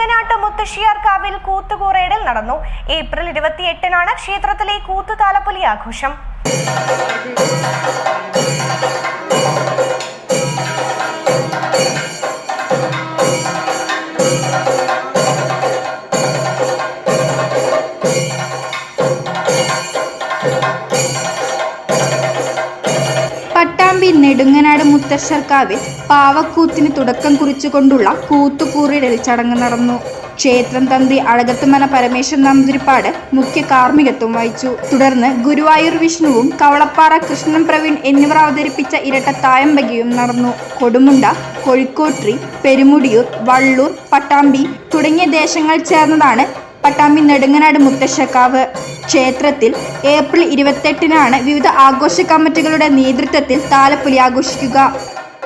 നെടുങ്ങനാട്ട് മുത്തശ്ശിയാർക്കാവിൽ കൂത്തുകൂറയിടൽ നടന്നു. ഏപ്രിൽ ഇരുപത്തിയെട്ടിനാണ് ക്ഷേത്രത്തിലെ കൂത്തുതാലപ്പൊലി ആഘോഷം. പട്ടാമ്പി നെടുങ്ങനാട് മുത്തശ്ശർക്കാവിൽ പാവക്കൂത്തിന് തുടക്കം കുറിച്ചുകൊണ്ടുള്ള കൂത്തുകൂറിടൽ ചടങ്ങ് നടന്നു. ക്ഷേത്രം തന്ത്രി അഴകത്തുമന പരമേശ്വരൻ നമ്പൂതിരിപ്പാട് മുഖ്യ കാർമ്മികത്വം വഹിച്ചു. തുടർന്ന് ഗുരുവായൂർ വിഷ്ണുവും കവളപ്പാറ കൃഷ്ണൻ പ്രവീൺ എന്നിവർ അവതരിപ്പിച്ച ഇരട്ട തായമ്പകയും നടന്നു. കൊടുമുണ്ട കോഴിക്കോട്രി പെരുമുടിയൂർ വള്ളൂർ പട്ടാമ്പി തുടങ്ങിയ ദേശങ്ങൾ ചേർന്നതാണ് പട്ടാമ്പി നെടുങ്ങനാട് മുത്തശ്ശക്കാവ് ക്ഷേത്രത്തിൽ ഏപ്രിൽ ഇരുപത്തെട്ടിനാണ് വിവിധ ആഘോഷ കമ്മിറ്റികളുടെ നേതൃത്വത്തിൽ താലപ്പൊലി ആഘോഷിക്കുക.